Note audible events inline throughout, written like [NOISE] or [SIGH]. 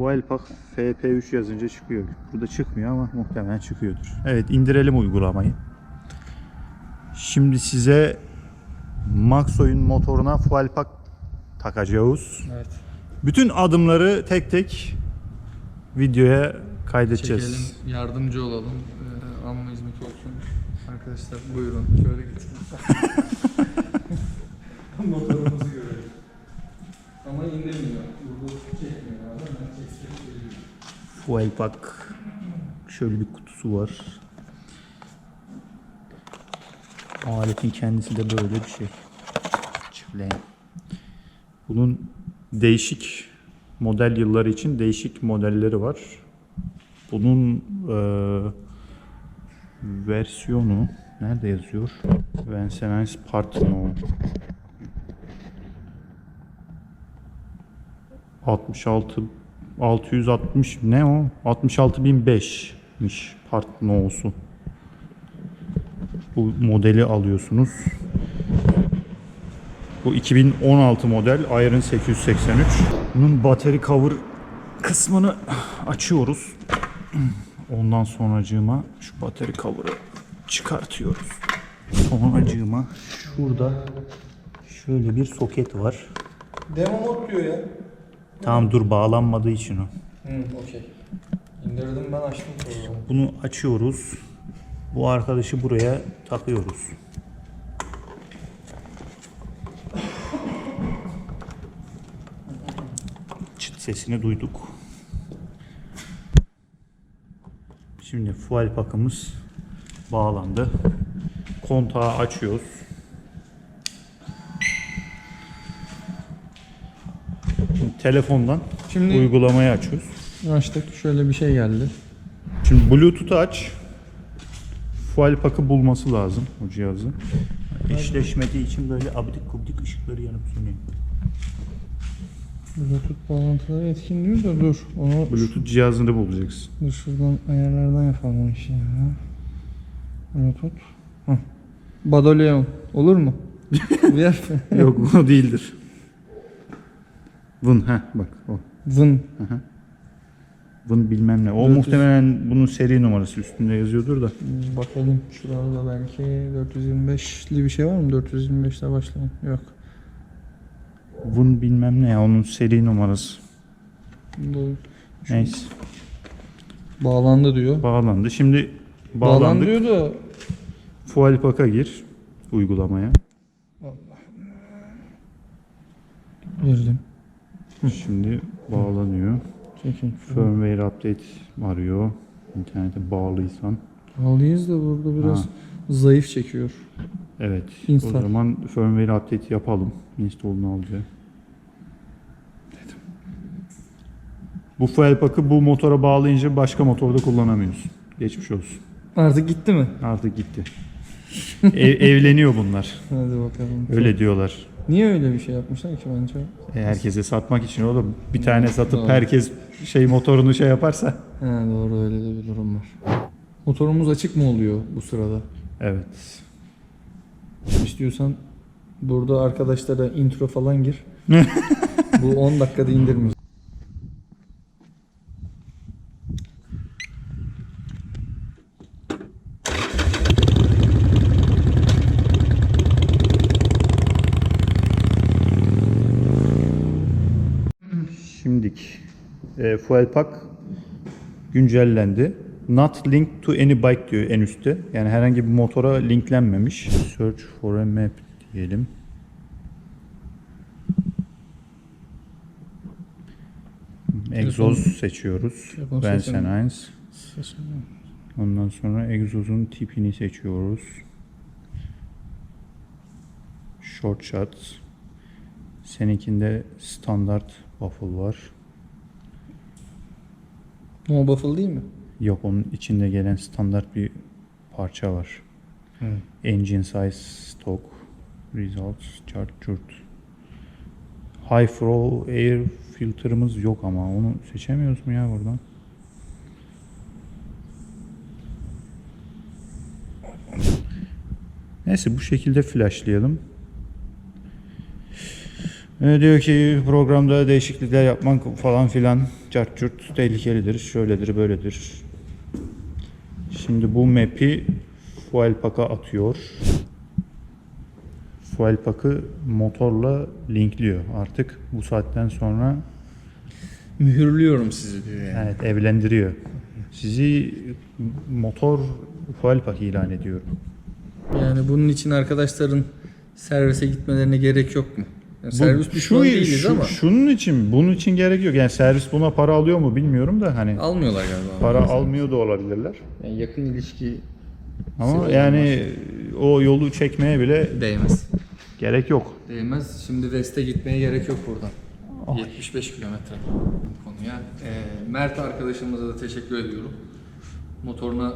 Fuelpak FP3 yazınca çıkıyor. Burada çıkmıyor ama muhtemelen çıkıyordur. Evet indirelim uygulamayı. Şimdi size Maxoy'un motoruna Fuelpak takacağız. Evet. Bütün adımları tek tek videoya kaydedeceğiz. Çekelim, yardımcı olalım. Ee, alma hizmeti olsun. Arkadaşlar buyurun şöyle getirin. [LAUGHS] Motorumuzu görelim. Ama indirmiyor. Burada çekmiyor abi. Ben çeksem geliyor. Fuelpak şöyle bir kutusu var. Aletin kendisi de böyle bir şey. Çiftleyen. Bunun değişik model yılları için değişik modelleri var. Bunun eee, versiyonu nerede yazıyor? Vincennes Partno 66 660 ne o? 66005'miş part no'su. Bu modeli alıyorsunuz. Bu 2016 model Iron 883. Bunun battery cover kısmını açıyoruz. Ondan sonracığıma şu battery cover'ı çıkartıyoruz. Sonracığıma şurada şöyle bir soket var. Demo mod diyor ya. Tamam dur bağlanmadığı için o. Hı, okey. İndirdim ben açtım programı. Bunu açıyoruz. Bu arkadaşı buraya takıyoruz. Çıt sesini duyduk. Şimdi fuel pakımız bağlandı. Kontağı açıyoruz. Telefondan Şimdi- uygulamayı açıyoruz. Açtık. Şöyle bir şey geldi. Şimdi Bluetooth'u aç. Fuel pakı bulması lazım o cihazın. Eşleşmediği için böyle abidik gubidik ışıkları yanıp sönüyor. Bluetooth bağlantıları etkin diyor da dur. Onu Bluetooth cihazını bulacaksın. dur şuradan ayarlardan yapalım işi ya. Bluetooth. Hah. Badoleon. Olur mu? [LAUGHS] Yok o değildir. Vın ha bak o. Vın. Vın bilmem ne. O Bluetooth. muhtemelen bunun seri numarası üstünde yazıyordur da. Bakalım şurada belki 425'li bir şey var mı? 425'le başlayan. Yok. Vın bilmem ne ya onun seri numarası. Bu Neyse. bağlandı diyor. Bağlandı. Şimdi Bağlandı diyor da Fuel paka gir uygulamaya. girdim. Şimdi bağlanıyor. Çekin. Firmware update arıyor. İnternete bağlıysan. Bağlıyız da burada biraz Ha. zayıf çekiyor. Evet. Install. O zaman firmware update yapalım. Install'unu alacak. Bu fuel pakı bu motora bağlayınca başka motorda kullanamıyorsun. Geçmiş olsun. Artık gitti mi? Artık gitti. Ev- evleniyor bunlar. Hadi bakalım. Öyle diyorlar. Niye öyle bir şey yapmışlar ki bence? E, herkese satmak için oğlum. Bir tane satıp Doğru. herkes şey motorunu şey yaparsa. He doğru öyle de bir durum var. Motorumuz açık mı oluyor bu sırada? Evet. İstiyorsan burada arkadaşlara intro falan gir. [LAUGHS] bu 10 dakikada indirmiyor. Şimdik e, fuel pack güncellendi. Not linked to any bike diyor en üstte. Yani herhangi bir motora linklenmemiş. Search for a map diyelim. Egzoz seçiyoruz. Telefon Vincennes. Ondan sonra egzozun tipini seçiyoruz. Short shot. Seninkinde standart waffle var. No buffle değil mi? Yok onun içinde gelen standart bir parça var. Evet. Engine size stock results chart chart. High flow air filter'ımız yok ama onu seçemiyoruz mu ya buradan? Neyse bu şekilde flashlayalım. Ee, diyor ki programda değişiklikler yapmak falan filan cart curt tehlikelidir, şöyledir, böyledir. Şimdi bu map'i fuel pack'a atıyor. Fuel pack'ı motorla linkliyor. Artık bu saatten sonra Mühürlüyorum sizi diyor yani. evet evlendiriyor. Sizi motor fuel pack ilan ediyorum. Yani bunun için arkadaşların servise gitmelerine gerek yok mu? Yani servis Bu- düşmanı şu- değiliz şu- ama Şunun için, bunun için gerek yok. Yani servis buna para alıyor mu bilmiyorum da hani almıyorlar galiba. para almıyor da olabilirler. Yani yakın ilişki Ama yani o yolu çekmeye bile değmez. gerek yok. Değmez. Şimdi West'e gitmeye gerek yok buradan. Ay. 75 kilometre konuya. Ee, Mert arkadaşımıza da teşekkür ediyorum. Motoruna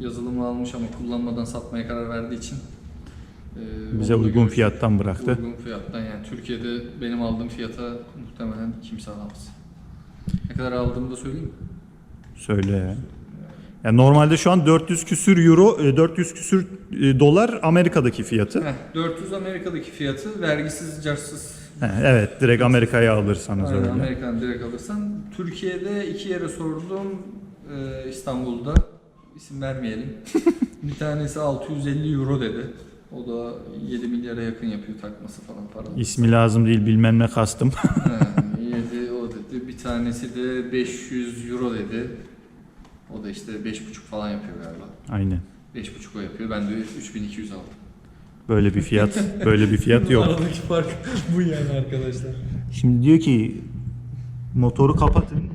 yazılımı almış ama kullanmadan satmaya karar verdiği için e, Bize uygun fiyattan bıraktı. Uygun fiyattan yani Türkiye'de benim aldığım fiyata muhtemelen kimse alamaz. Ne kadar aldığımı da söyleyeyim mi? Söyle ya. Yani normalde şu an 400 küsür euro, e, 400 küsür e, dolar Amerika'daki fiyatı. Heh, 400 Amerika'daki fiyatı vergisiz, cartsız He, evet, direkt Amerika'ya alırsanız Aynen, öyle. Amerikan direkt alırsan. Türkiye'de iki yere sordum. Ee, İstanbul'da isim vermeyelim. [LAUGHS] bir tanesi 650 euro dedi. O da 7 milyara yakın yapıyor takması falan paralı. İsmi lazım değil bilmem ne kastım. Ha, [LAUGHS] 7 o dedi. Bir tanesi de 500 euro dedi. O da işte 5,5 falan yapıyor galiba. Aynen. 5,5 o yapıyor. Ben de 3200 aldım. Böyle bir fiyat, böyle bir fiyat yok. Aradaki fark bu yani arkadaşlar. Şimdi diyor ki motoru kapatın.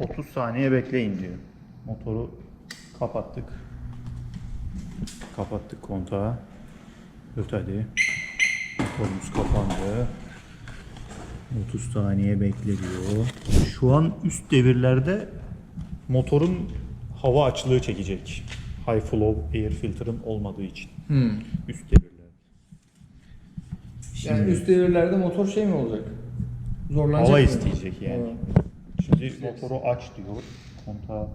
30 saniye bekleyin diyor. Motoru kapattık. Kapattık kontağı. Öt hadi. Motorumuz kapandı. 30 saniye bekle diyor. Şu an üst devirlerde motorun hava açlığı çekecek. High flow air filter'ın olmadığı için. Hmm. Üst devirlerde. Yani üst devirlerde motor şey mi olacak? Zorlanacak Hava mı? isteyecek yani. Şimdi motoru aç diyor. Kontağı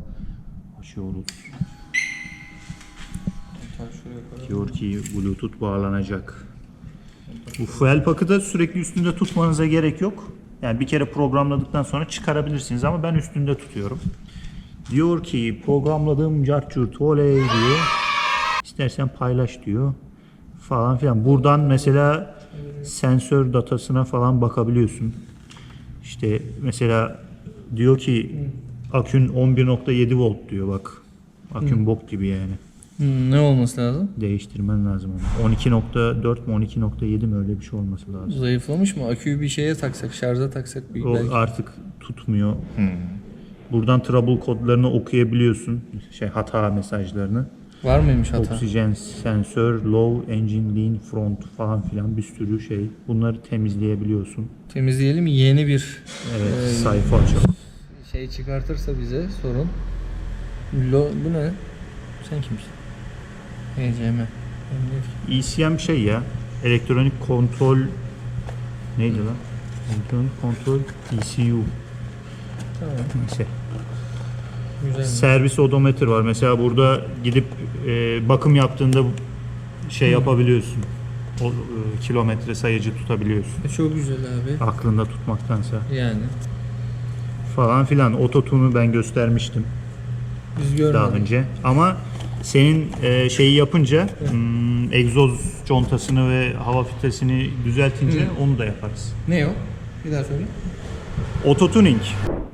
açıyoruz. Diyor ki Bluetooth bağlanacak. Bu fuel pack'ı da sürekli üstünde tutmanıza gerek yok. Yani bir kere programladıktan sonra çıkarabilirsiniz ama ben üstünde tutuyorum. Diyor ki programladığım carçurt oley diyor. İstersen paylaş diyor. Falan filan. Buradan mesela sensör datasına falan bakabiliyorsun. İşte mesela diyor ki akün 11.7 volt diyor bak. Akün bok gibi yani. Hmm, ne olması lazım? Değiştirmen lazım onu. 12.4 mu 12.7 mi öyle bir şey olması lazım. Zayıflamış mı? Aküyü bir şeye taksak, şarja taksak bir O belki. artık tutmuyor. Buradan trouble kodlarını okuyabiliyorsun. Şey hata mesajlarını. Var mıymış hata? Oksijen sensör, low engine lean front falan filan bir sürü şey. Bunları temizleyebiliyorsun. Temizleyelim yeni bir Evet, Ee, sayfa açalım. şey çıkartırsa bize sorun. Lo, bu ne? Sen kimsin? HCM. ECM şey ya. Elektronik kontrol neydi lan? Elektronik kontrol ECU. Tamam. Neyse. Güzel. Servis odometre var. Mesela burada gidip e, bakım yaptığında şey yapabiliyorsun. O e, kilometre sayıcı tutabiliyorsun. E, Çok güzel abi. Aklında tutmaktansa Yani. falan filan. Ototune'u ben göstermiştim Biz görmedik. daha önce. Ama senin e, şeyi yapınca hmm, egzoz contasını ve hava filtresini düzeltince Hı. onu da yaparız. Ne o? Bir daha söyle. Ototuning.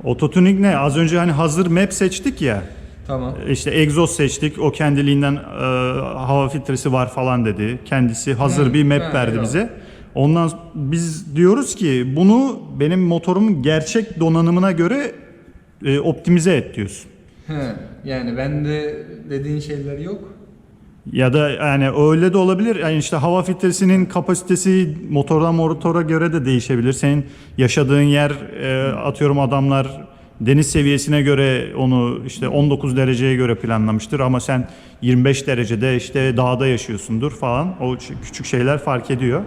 Ototuning ne? Az önce hani hazır map seçtik ya. Tamam. İşte egzoz seçtik. O kendiliğinden e, hava filtresi var falan dedi. Kendisi hazır Hı, bir map ha, verdi eyvallah. bize. Ondan biz diyoruz ki bunu benim motorumun gerçek donanımına göre e, optimize et diyorsun. He, yani bende dediğin şeyler yok. Ya da yani öyle de olabilir. Yani işte hava filtresinin kapasitesi motordan motora göre de değişebilir. Senin yaşadığın yer e, atıyorum adamlar deniz seviyesine göre onu işte 19 dereceye göre planlamıştır ama sen 25 derecede işte dağda yaşıyorsundur falan. O küçük şeyler fark ediyor.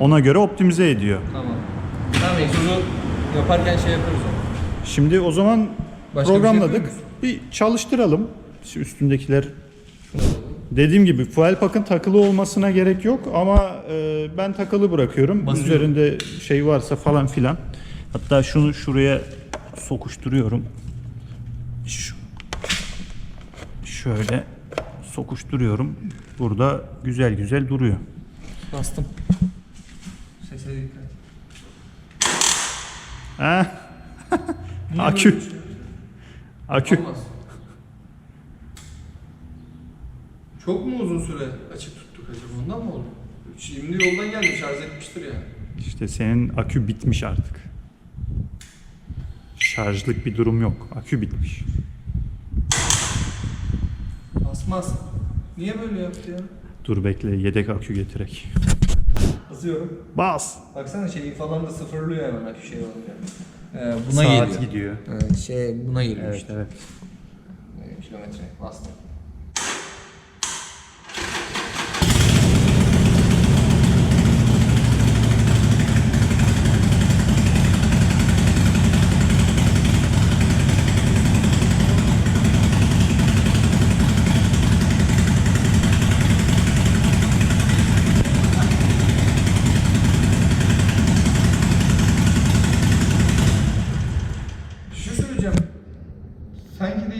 Ona göre optimize ediyor. Tamam. Tamam egzozu yaparken şey yaparız onu. Şimdi o zaman Başka bir şey programladık. yapıyor muyuz? bir çalıştıralım. Şu üstündekiler Dediğim gibi fuel pack'ın takılı olmasına gerek yok ama e, ben takılı bırakıyorum. Basıyorum. Üzerinde şey varsa falan filan. Hatta şunu şuraya sokuşturuyorum. Şu, şöyle sokuşturuyorum. Burada güzel güzel duruyor. Bastım. Sese dikkat. Ha? Akü. Akü. Olmaz. Çok mu uzun süre açık tuttuk acaba ondan mı oldu? Şimdi yoldan geldi şarj etmiştir yani. İşte senin akü bitmiş artık. Şarjlık bir durum yok. Akü bitmiş. Basmaz. Niye böyle yaptı ya? Dur bekle yedek akü getirek. Basıyorum. Bas. Baksana şeyi falan da sıfırlıyor hemen akü şey olunca. Ee, buna Saat geliyor. gidiyor. Evet, şey buna geliyor Evet işte. evet. Ee, Kilometre bastım. Bir şey söyleyeceğim. Sanki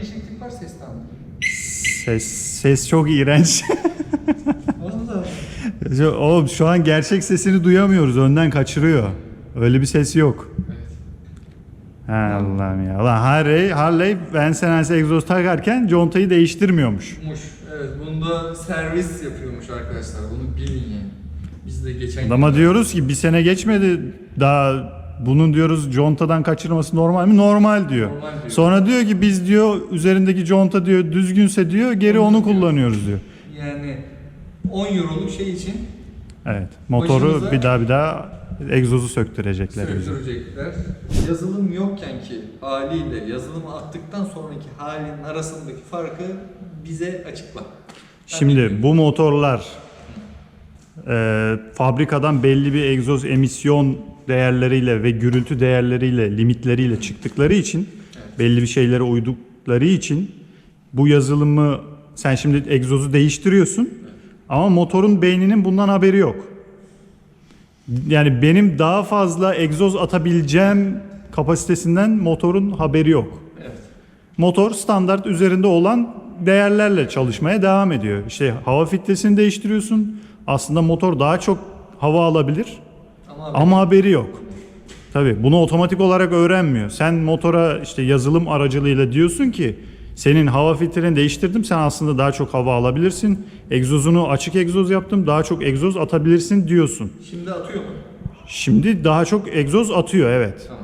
değişiklik var seste ama. Ses, ses çok iğrenç. [LAUGHS] Valla. Oğlum şu an gerçek sesini duyamıyoruz. Önden kaçırıyor. Öyle bir ses yok. Evet. Ha, Allah'ım ya. Ulan Harley, Harley Bensenens egzoz takarken contayı değiştirmiyormuş. Muş. Evet bunda servis yapıyormuş arkadaşlar. Bunu bilin yani. Biz de geçen Adama gün- diyoruz ki bir sene geçmedi daha bunun diyoruz contadan kaçırması normal mi? Normal diyor. Normal diyor. Sonra diyor ki biz diyor üzerindeki conta diyor düzgünse diyor geri Onu onu diyor. kullanıyoruz diyor. Yani 10 euroluk şey için Evet. Motoru bir daha bir daha egzozu söktürecekler. bize. söktürecekler. Yazılım yokken ki haliyle yazılımı attıktan sonraki halinin arasındaki farkı bize açıkla. Ben Şimdi bilmiyorum. bu motorlar e, fabrikadan belli bir egzoz emisyon değerleriyle ve gürültü değerleriyle, limitleriyle çıktıkları için belli bir şeylere uydukları için bu yazılımı sen şimdi egzozu değiştiriyorsun ama motorun beyninin bundan haberi yok. Yani benim daha fazla egzoz atabileceğim kapasitesinden motorun haberi yok. Evet. Motor standart üzerinde olan değerlerle çalışmaya devam ediyor. İşte hava filtresini değiştiriyorsun. Aslında motor daha çok hava alabilir Ama, haberi yok. Tabii bunu otomatik olarak öğrenmiyor. Sen motora işte yazılım aracılığıyla diyorsun ki senin hava filtreni değiştirdim. Sen aslında daha çok hava alabilirsin. Egzozunu açık egzoz yaptım. Daha çok egzoz atabilirsin diyorsun. şimdi atıyor mu? Şimdi daha çok egzoz atıyor evet. Tamam.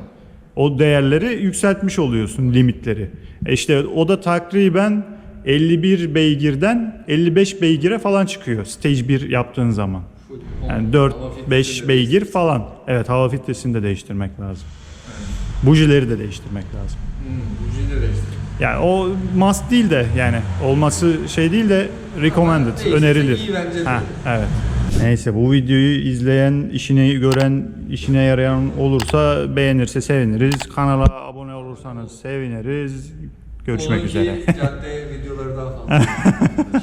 O değerleri yükseltmiş oluyorsun limitleri. E İşte o da takriben 51 beygirden 55 beygire falan çıkıyor stage 1 yaptığın zaman. Yani Hava 4 filtresi 5 de- beygir falan. Evet hava filtresini de değiştirmek lazım. Bujileri de değiştirmek lazım. Hmm, bujiyi de değiştirdim. Yani o must değil de yani olması şey değil de recommended, Değiştirse önerilir. iyi bence. Ha, evet. Neyse bu videoyu izleyen, işine gören, işine yarayan olursa beğenirse seviniriz. Kanala abone olursanız seviniriz. Görüşmek Onunki üzere. [LAUGHS] cadde videoları daha fazla. [LAUGHS]